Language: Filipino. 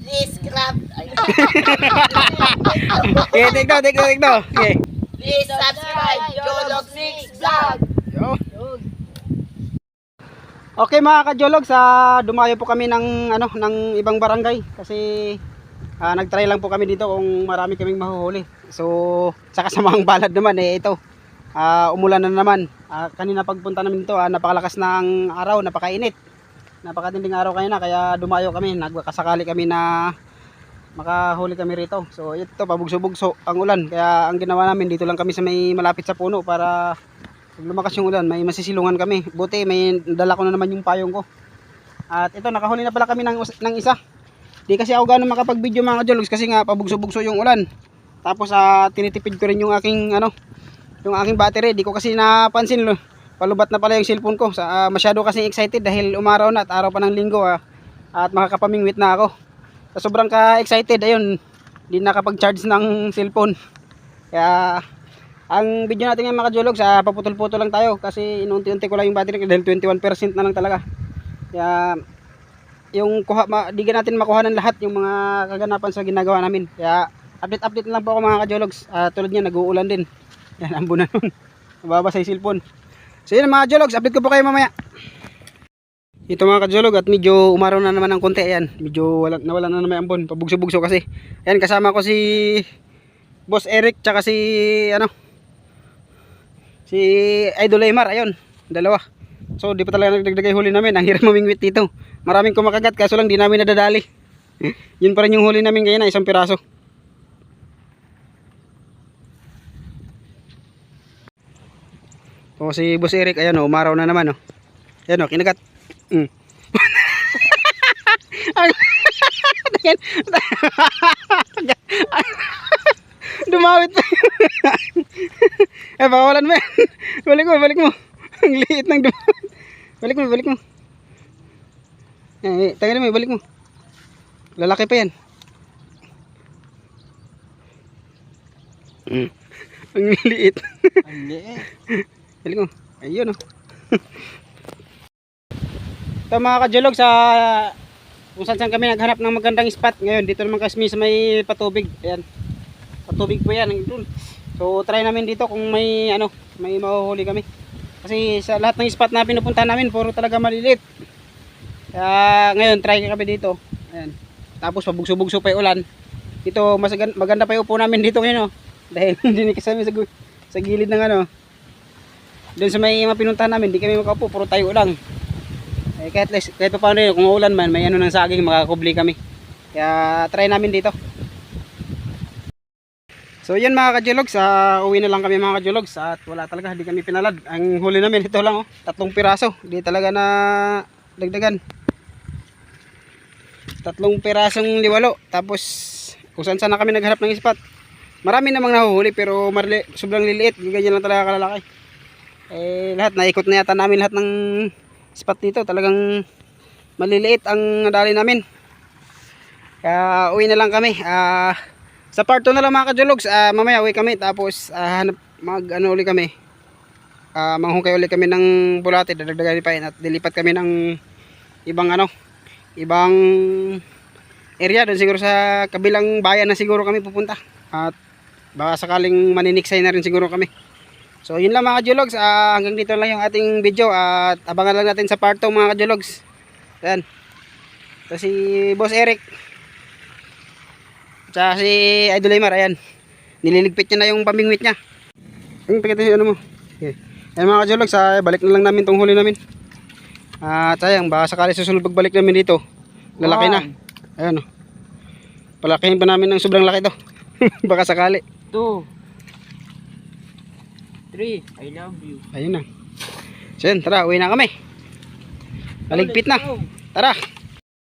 Please grab. Ay, Okay, take daw, take daw, take daw. Okay. Please subscribe Jolog 6 Vlog. Yo. Okay mga kajolog, sa dumayo po kami ng ano ng ibang barangay kasi ah, nagtry lang po kami dito kung marami kaming mahuhuli. So sa kasamang balad naman eh ito. ah, umulan na naman. Ah, kanina pagpunta namin dito, ah, napakalakas ng araw, napakainit. Napakatinding araw kanina kaya dumayo kami, nagkasakali kami na makahuli kami rito. So ito pabugso-bugso ang ulan. Kaya ang ginawa namin dito lang kami sa may malapit sa puno para lumakas yung ulan, may masisilungan kami. Buti may dala ko na naman yung payong ko. At ito nakahuli na pala kami ng, ng isa. Di kasi ako gano'ng makapag-video mga jologs kasi nga pabugso-bugso yung ulan. Tapos ah, tinitipid ko rin yung aking ano, yung aking battery. Di ko kasi napansin lo. Palubat na pala yung cellphone ko. Sa, ah, masyado kasi excited dahil umaraw na at araw pa ng linggo ah. At makakapamingwit na ako. Sa sobrang ka-excited, ayun, di nakapag-charge ng cellphone. Kaya, ang video natin ngayon mga jolog, sa paputol-putol lang tayo kasi inunti-unti ko lang yung battery dahil 21% na lang talaga. Kaya, yung kuha, ma, di ka natin makuha ng lahat yung mga kaganapan sa ginagawa namin. Kaya, update-update na lang po ako mga kajologs. Ah, tulad niya, nag-uulan din. Yan, ambo na nun. Nababasa yung cellphone. So yun mga kajologs, update ko po kayo mamaya. Ito mga kajolog at medyo umaraw na naman ng konti ayan. Medyo wala, nawala na naman ang bon. Pabugso-bugso kasi. Ayan kasama ko si Boss Eric tsaka si ano si Idol Aymar ayun. Dalawa. So di pa talaga nagdagdagay huli namin. Ang hirap mamingwit dito. Maraming kumakagat kaso lang di namin nadadali. Yun pa rin yung huli namin ngayon na isang piraso. O si Boss Eric ayan o umaraw na naman o. Ayan o kinagat. Mm. Dumawit pa. eh, pakawalan mo yan. Balik mo, balik mo. Ang liit ng dumawit. Balik mo, balik mo. Eh, eh, tagalan mo, balik mo. Lalaki pa yan. Mm. Ang liit. Ang liit. Balik mo. Ayun oh. Ito mga kajulog sa kung saan saan kami naghanap ng magandang spot. Ngayon dito naman kasi sa may patubig. Ayan. Patubig po yan doon so try namin dito kung may ano may mahuhuli kami. Kasi sa lahat ng spot na pinupunta namin puro talaga maliliit. Kaya ngayon try kami dito. Ayan. Tapos pabugso-bugso pa yung ulan. Dito mas gan- maganda pa yung upo namin dito ngayon oh. dahil hindi kasama sa, sa gilid ng ano doon sa may mapinuntahan namin, di kami makaupo, puro tayo lang. Eh, kahit, les- kahit pa paano kung uulan man, may ano ng saging, makakubli kami. Kaya try namin dito. So yun mga kajulogs, uh, uwi na lang kami mga kajulogs at wala talaga, di kami pinalad. Ang huli namin ito lang oh, tatlong piraso, di talaga na dagdagan. Tatlong pirasong liwalo, tapos kung saan saan na kami naghanap ng spot. Marami namang nahuhuli pero marli, sobrang liliit, ganyan lang talaga kalalaki eh lahat naikot na yata namin lahat ng spot dito. Talagang maliliit ang nadali namin. Kaya uwi na lang kami. Ah sa part 2 na lang mga kajologs. Ah, mamaya uwi kami. Tapos hanap mag ano uli kami. Ah manghukay uli kami ng bulate. Dadagdagan pa at dilipat kami ng ibang ano ibang area. Doon siguro sa kabilang bayan na siguro kami pupunta. At baka sakaling maniniksay na rin siguro kami So yun lang mga kajologs, ah, hanggang dito lang yung ating video at abangan lang natin sa part 2 mga kajologs. Ayan. Ito si Boss Eric. Tsaka si Idol Aymar, ayan. Nililigpit niya na yung pamingwit niya. Ang pakita yung ano mo. Okay. Ayan mga kajologs, ah, balik na lang namin tong huli namin. At sayang, baka sakali susunod pagbalik namin dito. Lalaki na. Ayan o. Palakihin pa namin ng sobrang laki to. baka sakali. 2 3 I love you. Ayun na. So yun, tara, uwi na kami. Maligpit na. Tara.